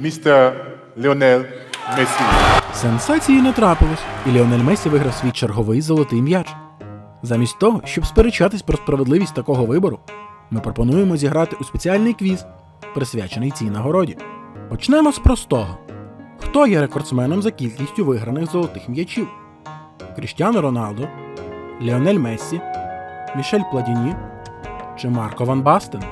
Mr. Lionel Messi. Сенсації не трапилось, і Ліонель Месі виграв свій черговий золотий м'яч. Замість того, щоб сперечатись про справедливість такого вибору, ми пропонуємо зіграти у спеціальний квіз, присвячений цій нагороді. Почнемо з простого: хто є рекордсменом за кількістю виграних золотих м'ячів? Кріштіано Роналдо, Ліонель Мессі, Мішель Пладіні чи Марко Ван Бастен?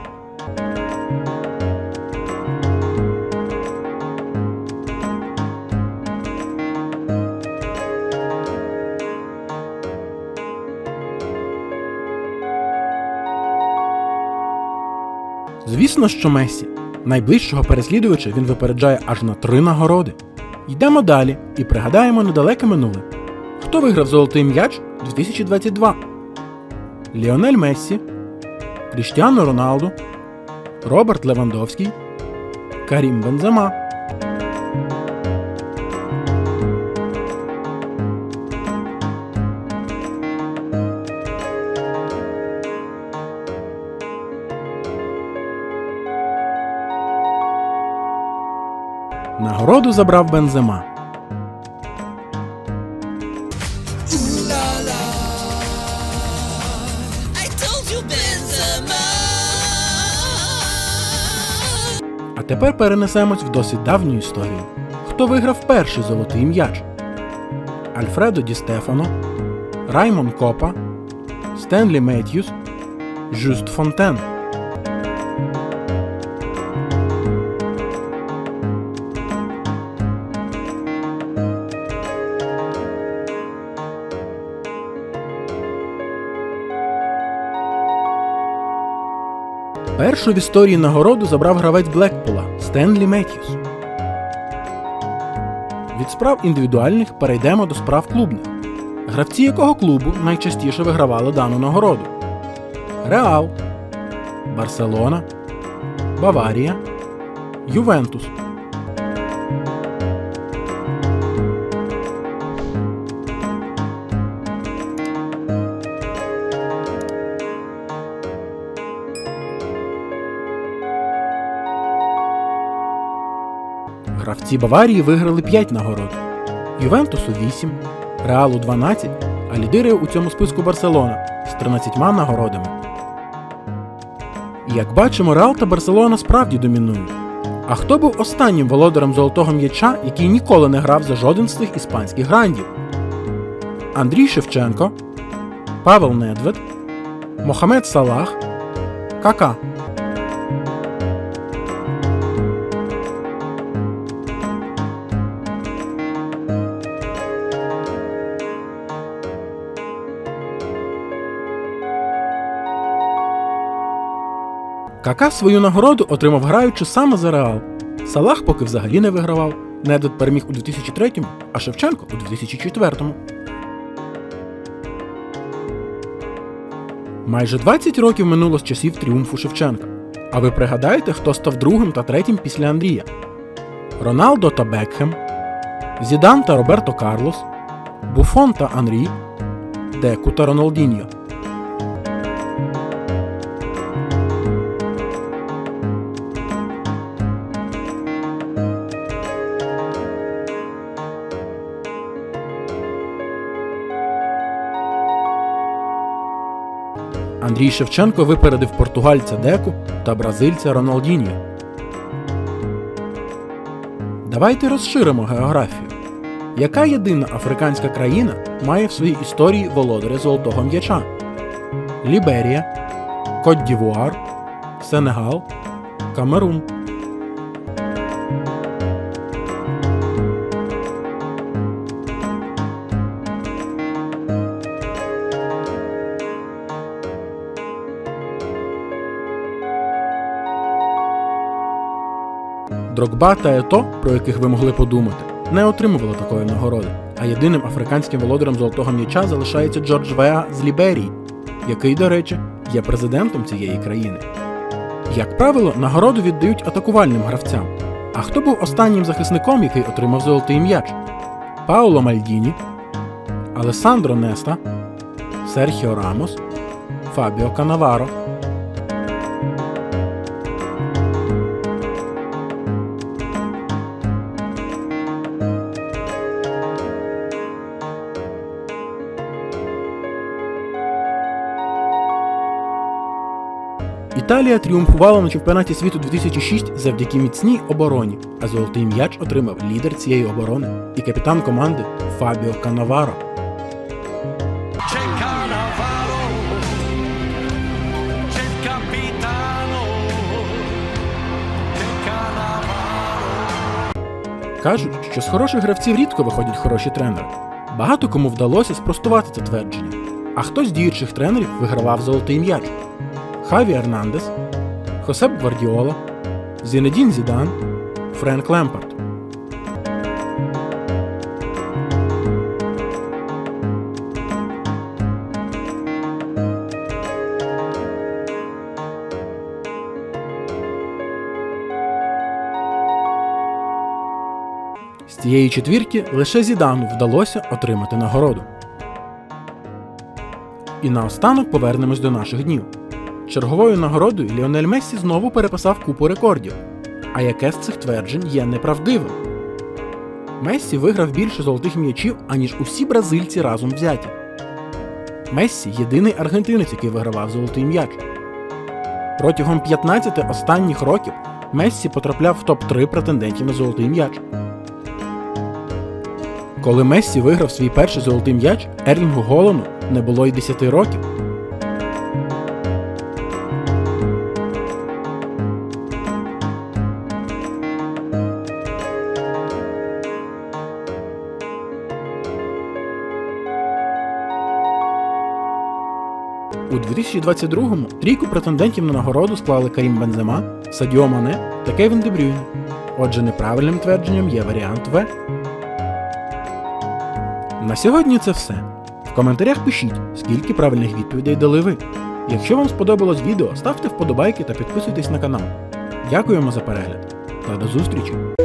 Звісно, що Месі. Найближчого переслідувача він випереджає аж на три нагороди. Йдемо далі і пригадаємо недалеке минуле. Хто виграв золотий м'яч 2022? Ліонель Мессі, Кріштіано Роналду, Роберт Левандовський, Карім Бензема. Нагороду забрав Бензема. А тепер перенесемось в досить давню історію. Хто виграв перший золотий м'яч? Альфредо Ді Стефано, Раймон Копа, Стенлі Меттьюс, Жюст Фонтен. Першу в історії нагороду забрав гравець Блекпула Стенлі Меттьюс. Від справ індивідуальних перейдемо до справ клубних. Гравці якого клубу найчастіше вигравали дану нагороду? Реал, Барселона, Баварія, Ювентус. Гравці Баварії виграли 5 нагород, Ювентусу 8, Реалу 12, а лідирує у цьому списку Барселона з 13 нагородами. Як бачимо, Реал та Барселона справді домінують. А хто був останнім володарем золотого м'яча, який ніколи не грав за жоден з цих іспанських грандів? Андрій Шевченко, Павел Недвед, Мохамед Салах, Кака. Кака свою нагороду отримав граючи саме за Реал. Салах поки взагалі не вигравав. Недвед переміг у 2003-му, а Шевченко у 2004-му. Майже 20 років минуло з часів тріумфу Шевченка. А ви пригадаєте, хто став другим та третім після Андрія? Роналдо та Бекхем, Зідан та Роберто Карлос, Буфон та Анрі, Деку та Роналдіньо. Андрій Шевченко випередив португальця Деку та бразильця Роналдіньо. Давайте розширимо географію. Яка єдина африканська країна має в своїй історії володаря золотого м'яча? Ліберія, Кот-Дівуар, Сенегал, Камерун. Дрогба та Ето, про яких ви могли подумати, не отримували такої нагороди. А єдиним африканським володарем золотого м'яча залишається Джордж Веа з Ліберії, який, до речі, є президентом цієї країни. Як правило, нагороду віддають атакувальним гравцям. А хто був останнім захисником, який отримав золотий м'яч? Пауло Мальдіні, Алесандро Неста, Серхіо Рамос, Фабіо Канаваро. Італія тріумфувала на чемпіонаті світу 2006 завдяки міцній обороні, а золотий м'яч отримав лідер цієї оборони і капітан команди Фабіо Канаваро. Кажуть, що з хороших гравців рідко виходять хороші тренери. Багато кому вдалося спростувати це твердження. А хто з діючих тренерів вигравав золотий м'яч? Хаві Ернандес, Хосеп Гвардіола, Зінедін Зідан, Френк Лемпард. З цієї четвірки лише Зідану вдалося отримати нагороду. І наостанок повернемось до наших днів. Черговою нагородою Ліонель Мессі знову переписав купу рекордів. А яке з цих тверджень є неправдивим? Мессі виграв більше золотих м'ячів, аніж усі бразильці разом взяті. Мессі єдиний аргентинець, який вигравав золотий м'яч. Протягом 15 останніх років Мессі потрапляв в топ-3 претендентів на золотий м'яч. Коли Мессі виграв свій перший золотий м'яч, Ерлінгу Голану не було й 10 років. У 2022-му трійку претендентів на нагороду склали Карім Бензема, Садіо Мане та Кевін Де Брюйне. Отже, неправильним твердженням є варіант В. На сьогодні це все. В коментарях пишіть, скільки правильних відповідей дали ви. Якщо вам сподобалось відео, ставте вподобайки та підписуйтесь на канал. Дякуємо за перегляд та до зустрічі!